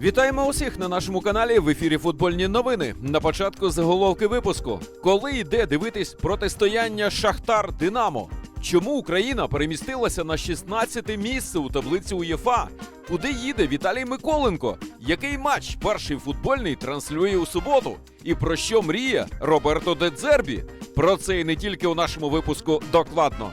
Вітаємо усіх на нашому каналі в ефірі Футбольні новини. На початку заголовки випуску. Коли йде дивитись протистояння Шахтар Динамо? Чому Україна перемістилася на 16-те місце у таблиці УЄФА? Куди їде Віталій Миколенко? Який матч перший футбольний транслює у суботу? І про що мріє Роберто Дедзербі? Про це і не тільки у нашому випуску докладно.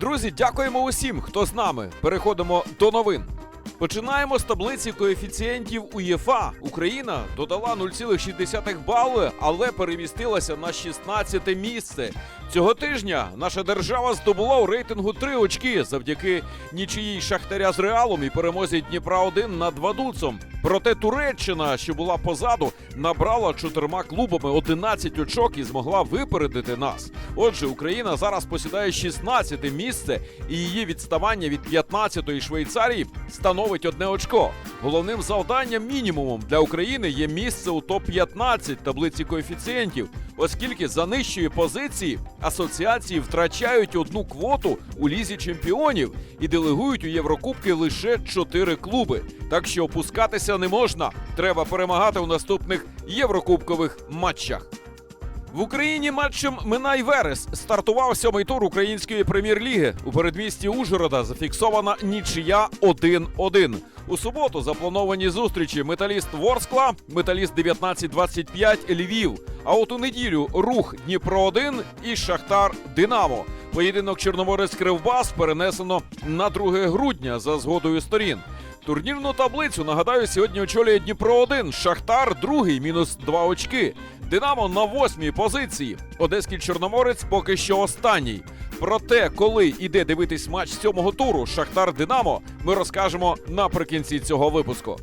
Друзі, дякуємо усім, хто з нами. Переходимо до новин. Починаємо з таблиці коефіцієнтів УЄФА. Україна додала 0,6 бали, але перемістилася на 16 місце. Цього тижня наша держава здобула у рейтингу 3 очки завдяки нічиїй Шахтаря з Реалом і перемозі Дніпра 1 над Вадуцом. Проте Туреччина, що була позаду, набрала чотирма клубами 11 очок і змогла випередити нас. Отже, Україна зараз посідає 16 місце, і її відставання від 15-ї Швейцарії становить одне очко. Головним завданням мінімумом для України є місце у топ-15 таблиці коефіцієнтів, оскільки за нижчої позиції асоціації втрачають одну квоту у лізі чемпіонів і делегують у Єврокубки лише 4 клуби. Так що опускатися не можна. Треба перемагати у наступних єврокубкових матчах. В Україні матчем Минай Верес стартував сьомий тур української прем'єр-ліги. У передмісті Ужгорода зафіксована нічия 1-1. У суботу заплановані зустрічі Металіст Ворскла, Металіст 1925 Львів. А от у неділю рух Дніпро 1 і Шахтар Динамо. Поєдинок Чорноморець Кривбас перенесено на 2 грудня за згодою сторін. Турнірну таблицю нагадаю сьогодні очолює Дніпро 1 Шахтар другий мінус 2 очки. Динамо на восьмій позиції. Одеський Чорноморець поки що останній. Про те, коли іде дивитись матч сьомого туру Шахтар Динамо, ми розкажемо наприкінці цього випуску.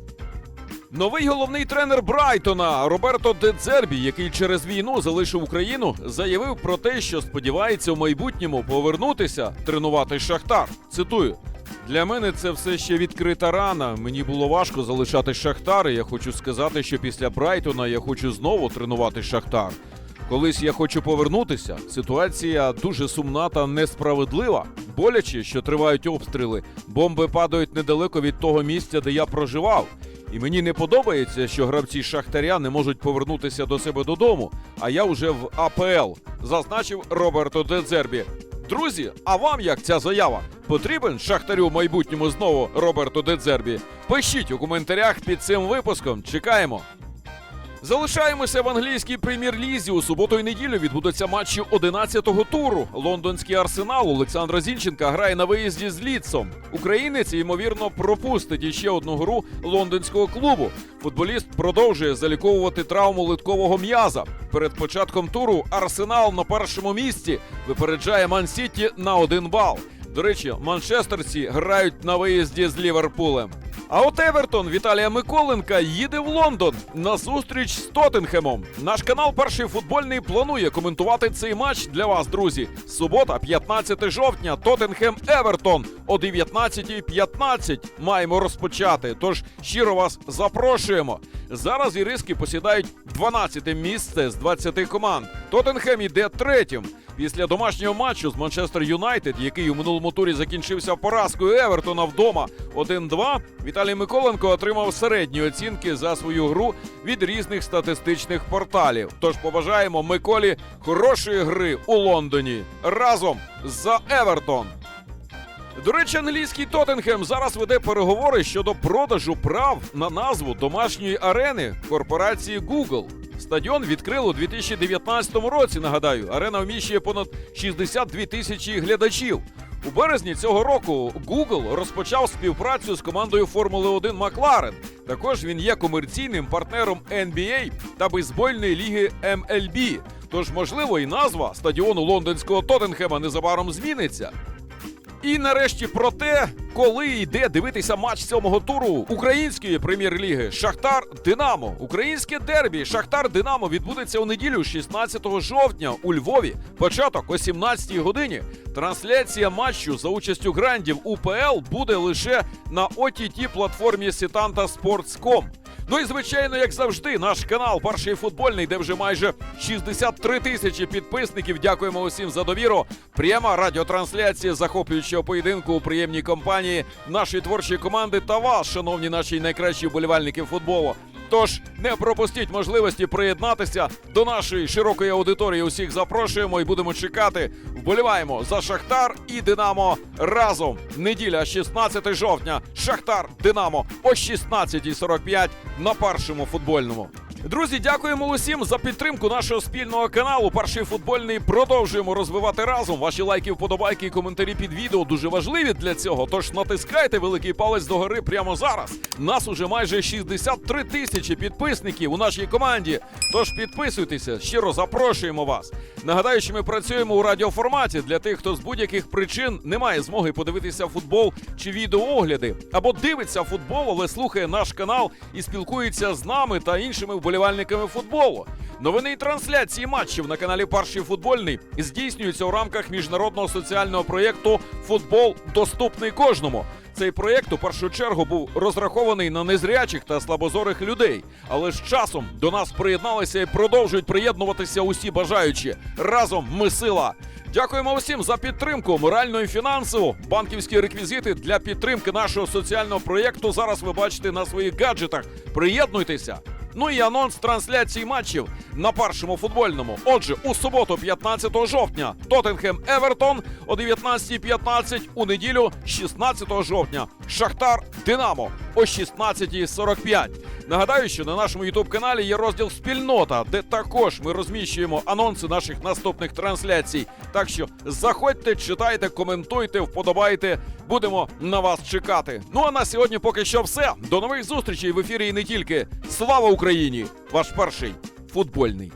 Новий головний тренер Брайтона Роберто Дедзербі, який через війну залишив Україну, заявив про те, що сподівається в майбутньому повернутися тренувати Шахтар. Цитую. Для мене це все ще відкрита рана. Мені було важко залишати Шахтар. і Я хочу сказати, що після Брайтона я хочу знову тренувати Шахтар. Колись я хочу повернутися. Ситуація дуже сумна та несправедлива. Боляче, що тривають обстріли. Бомби падають недалеко від того місця, де я проживав. І мені не подобається, що гравці Шахтаря не можуть повернутися до себе додому. А я вже в АПЛ, зазначив Роберто Дедзербі. Друзі, а вам як ця заява? Потрібен Шахтарю в майбутньому знову Роберту Дедзербі? Пишіть у коментарях під цим випуском. Чекаємо. Залишаємося в англійській прем'єр-лізі. У суботу і неділю відбудуться матчі 11-го туру. Лондонський арсенал Олександра Зінченка грає на виїзді з Ліцом. Українець ймовірно пропустить іще одну гру лондонського клубу. Футболіст продовжує заліковувати травму литкового м'яза. Перед початком туру Арсенал на першому місці випереджає Ман-Сіті на один бал. До речі, манчестерці грають на виїзді з Ліверпулем. А от Евертон Віталія Миколенка їде в Лондон на зустріч з Тоттенхемом. Наш канал Перший футбольний планує коментувати цей матч для вас, друзі. Субота, 15 жовтня, Тоттенхем Евертон о 19.15 маємо розпочати. Тож щиро вас запрошуємо. Зараз іриски посідають 12 місце з 20 команд. Тоттенхем іде третім. Після домашнього матчу з Манчестер Юнайтед, який у минулому турі закінчився поразкою Евертона вдома 1-2, Віталій Миколенко отримав середні оцінки за свою гру від різних статистичних порталів. Тож побажаємо Миколі хорошої гри у Лондоні разом за Евертон. До речі, англійський Тоттенхем зараз веде переговори щодо продажу прав на назву домашньої арени корпорації Google. Стадіон відкрили у 2019 році. Нагадаю, арена вміщує понад 62 тисячі глядачів. У березні цього року Google розпочав співпрацю з командою Формули 1 Макларен. Також він є комерційним партнером NBA та бейсбольної ліги MLB. Тож, можливо, і назва стадіону лондонського Тоттенхема незабаром зміниться. І нарешті про те, коли і де дивитися матч сьомого туру української прем'єр-ліги Шахтар Динамо. Українське дербі Шахтар Динамо відбудеться у неділю, 16 жовтня у Львові. Початок о 17 годині. Трансляція матчу за участю грандів УПЛ буде лише на ott платформі Сітанта Sports.com. Ну і звичайно, як завжди, наш канал Перший футбольний, де вже майже 63 тисячі підписників. Дякуємо усім за довіру. Пряма радіотрансляція захоплюючого поєдинку у приємній компанії нашої творчої команди та вас, шановні наші найкращі вболівальники футболу. Тож не пропустіть можливості приєднатися до нашої широкої аудиторії. Усіх запрошуємо і будемо чекати. Вболіваємо за Шахтар і Динамо разом. Неділя, 16 жовтня. Шахтар Динамо о 16.45 на першому футбольному. Друзі, дякуємо усім за підтримку нашого спільного каналу. Перший футбольний продовжуємо розвивати разом. Ваші лайки, вподобайки і коментарі під відео дуже важливі для цього. Тож натискайте великий палець догори прямо зараз. Нас уже майже 63 тисячі підписників у нашій команді. Тож підписуйтеся, щиро запрошуємо вас. Нагадаю, що ми працюємо у радіоформаті для тих, хто з будь-яких причин не має змоги подивитися футбол чи відеоогляди, або дивиться футбол, але слухає наш канал і спілкується з нами та іншими вболівальниками футболу. Новини і трансляції матчів на каналі Перший футбольний здійснюються у рамках міжнародного соціального проєкту Футбол доступний кожному. Цей проєкт у першу чергу був розрахований на незрячих та слабозорих людей, але з часом до нас приєдналися і продовжують приєднуватися усі бажаючі. Разом ми сила. Дякуємо усім за підтримку, моральну і фінансову. Банківські реквізити для підтримки нашого соціального проєкту зараз ви бачите на своїх гаджетах. Приєднуйтеся. Ну і анонс трансляції матчів на першому футбольному. Отже, у суботу, 15 жовтня, Тоттенхем Евертон о 19.15, у неділю, 16 жовтня, Шахтар Динамо о 16.45. Нагадаю, що на нашому ютуб каналі є розділ Спільнота, де також ми розміщуємо анонси наших наступних трансляцій. Так що заходьте, читайте, коментуйте, вподобайте. Будемо на вас чекати. Ну а на сьогодні поки що все. До нових зустрічей в ефірі і не тільки. Слава Україні! Ваш перший футбольний.